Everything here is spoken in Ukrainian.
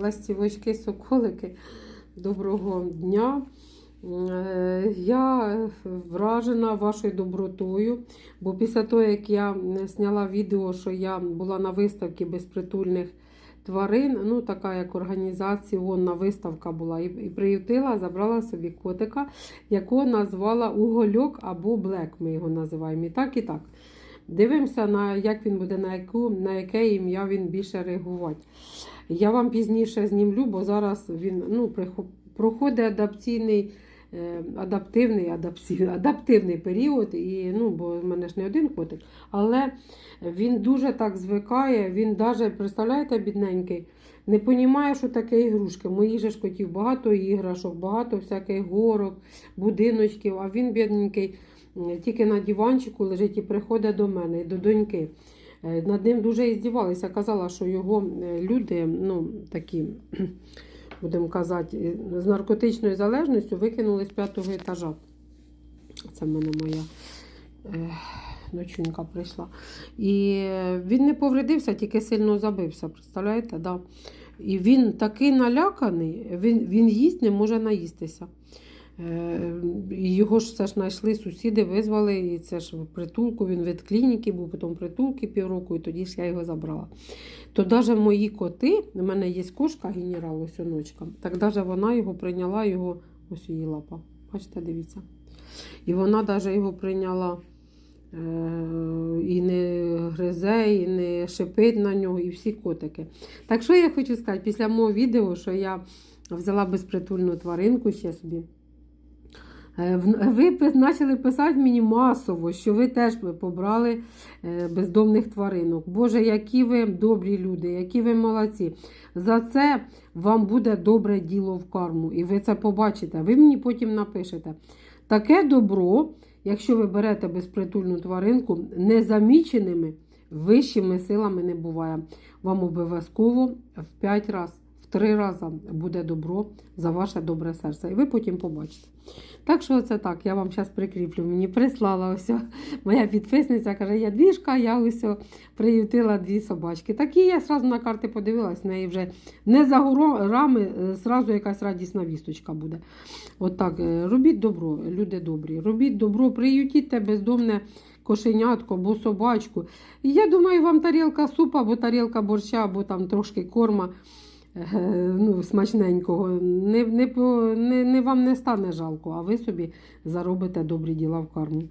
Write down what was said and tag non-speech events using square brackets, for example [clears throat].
ластівочки, соколики. Доброго дня. Е, Я вражена вашою добротою, бо після того, як я зняла відео, що я була на виставці безпритульних тварин, ну така як організаційна виставка була, і приютила, забрала собі котика, якого назвала Угольок або Блек, ми його називаємо. І так, і так. Дивимося, на як він буде, на, яку, на яке ім'я він більше реагувати. Я вам пізніше знімлю, бо зараз він ну, проходить е, адаптивний, адаптивний, адаптивний період. І, ну, бо в мене ж не один котик. Але він дуже так звикає, він навіть, представляєте, бідненький, не розуміє, що таке ігрушки. Моїх же ж котів багато іграшок, багато всяких горок, будиночків, а він бідненький. Тільки на диванчику лежить і приходить до мене, до доньки. Е, Над ним дуже іздівалися. Казала, що його е, люди, ну такі, [clears throat] будемо казати, з наркотичною залежністю викинули з п'ятого етажа. Це в мене моя е, дочунька прийшла. І він не повредився, тільки сильно забився. Представляєте? Да. І він такий наляканий, він, він їсть, не може наїстися. Е, Його ж все ж знайшли, сусіди визвали, і це ж в притулку, він від клініки був, потім притулки півроку, і тоді ж я його забрала. То навіть мої коти, у мене є кошка генерал, ось так навіть вона його прийняла, його ось її лапа. Бачите, дивіться. І вона навіть його прийняла е, і не гризе, і не шипить на нього, і всі котики. Так що я хочу сказати, після мого відео, що я взяла безпритульну тваринку ще собі. Е, Ви почали писати мені масово, що ви теж побрали е, бездомних тваринок. Боже, які ви добрі люди, які ви молодці. За це вам буде добре діло в карму, і ви це побачите. Ви мені потім напишете. Таке добро, якщо ви берете безпритульну тваринку, незаміченими вищими силами не буває. Вам обов'язково в 5 разів, 3 рази буде добро за ваше добре серце. І ви потім побачите. Так що це так, я вам зараз прикріплю. Мені прислала ось моя підписниця, каже, я двіжка, я ось приютила дві собачки. Такі я одразу на карти подивилась, в неї вже не за горами, зразу якась радісна вісточка буде. От так, е, робіть добро, люди добрі, робіть добро, приютіть те бездомне кошенятко або собачку. Я думаю, вам тарілка супа, або тарілка борща, або там трошки корма е, ну, смачненького. Не, не, не, не вам не стане жалко, а ви собі заробите добрі діла в карму.